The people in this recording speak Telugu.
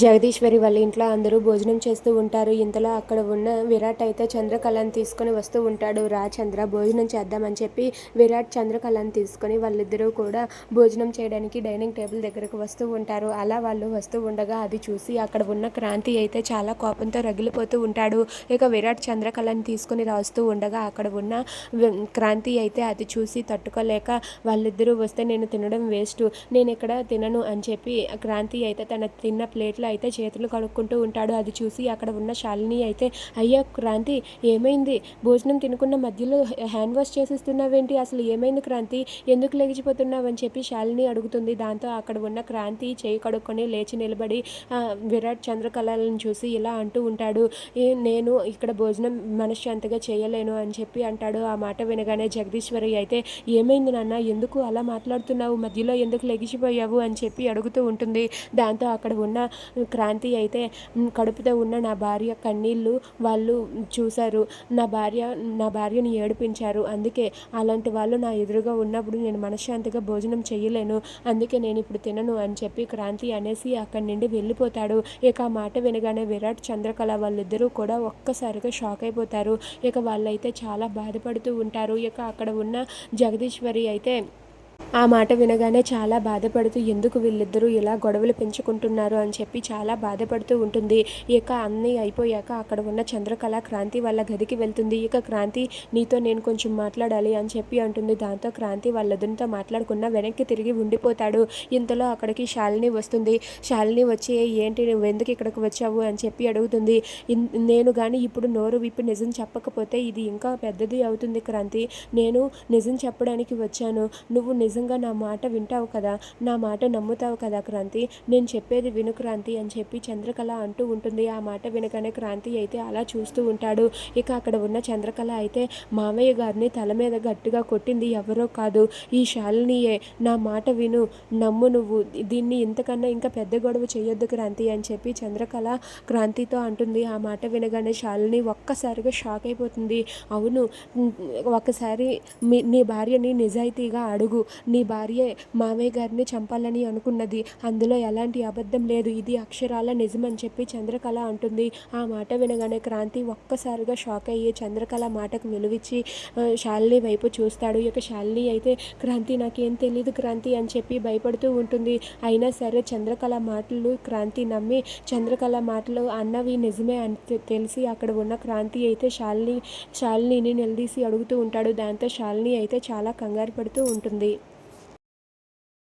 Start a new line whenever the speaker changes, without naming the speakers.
జగదీశ్వరి వాళ్ళ ఇంట్లో అందరూ భోజనం చేస్తూ ఉంటారు. ఇంతలో అక్కడ ఉన్న విరాట్ అయితే చంద్రకళను తీసుకొని వస్తూ ఉంటాడు. రా చంద్ర భోజనం చేద్దామని చెప్పి విరాట్ చంద్రకళను తీసుకొని వాళ్ళిద్దరూ కూడా భోజనం చేయడానికి డైనింగ్ టేబుల్ దగ్గరకు వస్తూ ఉంటారు. అలా వాళ్ళు వస్తూ ఉండగా అది చూసి అక్కడ ఉన్న క్రాంతి అయితే చాలా కోపంతో రగిలిపోతూ ఉంటాడు. ఇక విరాట్ చంద్రకళను తీసుకొని రాస్తూ ఉండగా అక్కడ ఉన్న క్రాంతి అయితే అది చూసి తట్టుకోలేక వాళ్ళిద్దరూ వస్తే నేను తినడం వేస్ట్ నేను ఇక్కడ తినను అని చెప్పి క్రాంతి అయితే తన తిన్న ప్లేట్లో అయితే చేతులు కడుక్కుంటూ ఉంటాడు. అది చూసి అక్కడ ఉన్న శాలిని అయితే అయ్యా క్రాంతి ఏమైంది? భోజనం తినుకున్న మధ్యలో హ్యాండ్ వాష్ చేసిస్తున్నావేంటి? అసలు ఏమైంది క్రాంతి? ఎందుకు లెగిచిపోతున్నావు అని చెప్పి శాలిని అడుగుతుంది. దాంతో అక్కడ ఉన్న క్రాంతి చేయి కడుక్కొని లేచి నిలబడి విరాట్ చంద్రకళలను చూసి ఇలా అంటూ ఉంటాడు. నేను ఇక్కడ భోజనం మనశ్శాంతిగా చేయలేను అని చెప్పి అంటాడు. ఆ మాట వినగానే జగదీశ్వరి అయితే ఏమైంది నాన్న? ఎందుకు అలా మాట్లాడుతున్నావు? మధ్యలో ఎందుకు లెగిసిపోయావు అని చెప్పి అడుగుతూ ఉంటుంది. దాంతో అక్కడ ఉన్న క్రాంతి అయితే కడుపుతో ఉన్న నా భార్య కన్నీళ్ళు వాళ్ళు చూశారు. నా భార్య నా భార్యని ఏడిపించారు. అందుకే అలాంటి వాళ్ళు నా ఎదురుగా ఉన్నప్పుడు నేను మనశ్శాంతిగా భోజనం చేయలేను అందుకే నేను ఇప్పుడు తినను అని చెప్పి క్రాంతి అనేసి అక్కడి నుండి వెళ్ళిపోతాడు. ఇక ఆ మాట వినగానే విరాట్ చంద్రకళ వాళ్ళిద్దరూ కూడా ఒక్కసారిగా షాక్ అయిపోతారు. ఇక వాళ్ళైతే చాలా బాధపడుతూ ఉంటారు. ఇక అక్కడ ఉన్న జగదీశ్వరి అయితే ఆ మాట వినగానే చాలా బాధపడుతూ ఎందుకు వీళ్ళిద్దరూ ఇలా గొడవలు పెంచుకుంటున్నారు అని చెప్పి చాలా బాధపడుతూ ఉంటుంది. ఇక అన్నీ అయిపోయాక అక్కడ ఉన్న చంద్రకళ క్రాంతి వాళ్ళ గదికి వెళ్తుంది. ఇక క్రాంతి నీతో నేను కొంచెం మాట్లాడాలి అని చెప్పి అంటుంది. దాంతో క్రాంతి వాళ్ళదునితో మాట్లాడుకున్న వెనక్కి తిరిగి ఉండిపోతాడు. ఇంతలో అక్కడికి శాలిని వస్తుంది. శాలిని వచ్చి ఏంటి నువ్వు ఎందుకు ఇక్కడికి వచ్చావు? అని చెప్పి అడుగుతుంది. నేను కానీ ఇప్పుడు నోరు విప్పి నిజం చెప్పకపోతే ఇది ఇంకా పెద్దది అవుతుంది క్రాంతి. నేను నిజం చెప్పడానికి వచ్చాను. నువ్వు నిజం నిజంగా నా మాట వింటావు కదా? నా మాట నమ్ముతావు కదా క్రాంతి? నేను చెప్పేది విను క్రాంతి అని చెప్పి చంద్రకళ అంటూ ఉంటుంది. ఆ మాట వినగానే క్రాంతి అయితే అలా చూస్తూ ఉంటాడు. ఇక అక్కడ ఉన్న చంద్రకళ అయితే మామయ్య గారిని తల మీద గట్టిగా కొట్టింది. ఎవరో కాదు. ఈ శాలినియే. నా మాట విను. నమ్ము నువ్వు. దీన్ని ఇంతకన్నా ఇంకా పెద్ద గొడవ చేయొద్దు క్రాంతి అని చెప్పి చంద్రకళ క్రాంతితో అంటుంది. ఆ మాట వినగానే శాలిని ఒక్కసారిగా షాక్ అయిపోతుంది. అవును. ఒకసారి మీ నీ భార్యని నిజాయితీగా అడుగు. నీ భార్య మామయ్య గారిని చంపాలని అనుకున్నది. అందులో ఎలాంటి అబద్ధం లేదు. ఇది అక్షరాల నిజం అని చెప్పి చంద్రకళ అంటుంది. ఆ మాట వినగానే క్రాంతి ఒక్కసారిగా షాక్ అయ్యి చంద్రకళ మాటకు విలువిచ్చి శాలిని వైపు చూస్తాడు. ఇక శాలిని అయితే క్రాంతి నాకేం తెలియదు క్రాంతి అని చెప్పి భయపడుతూ ఉంటుంది. అయినా సరే చంద్రకళ మాటలు క్రాంతి నమ్మి చంద్రకళ మాటలు అన్నవి నిజమే అని తెలిసి అక్కడ ఉన్న క్రాంతి అయితే శాలిని శాలినిని నిలదీసి అడుగుతూ ఉంటాడు. దాంతో శాలిని అయితే చాలా కంగారు పడుతూ ఉంటుంది.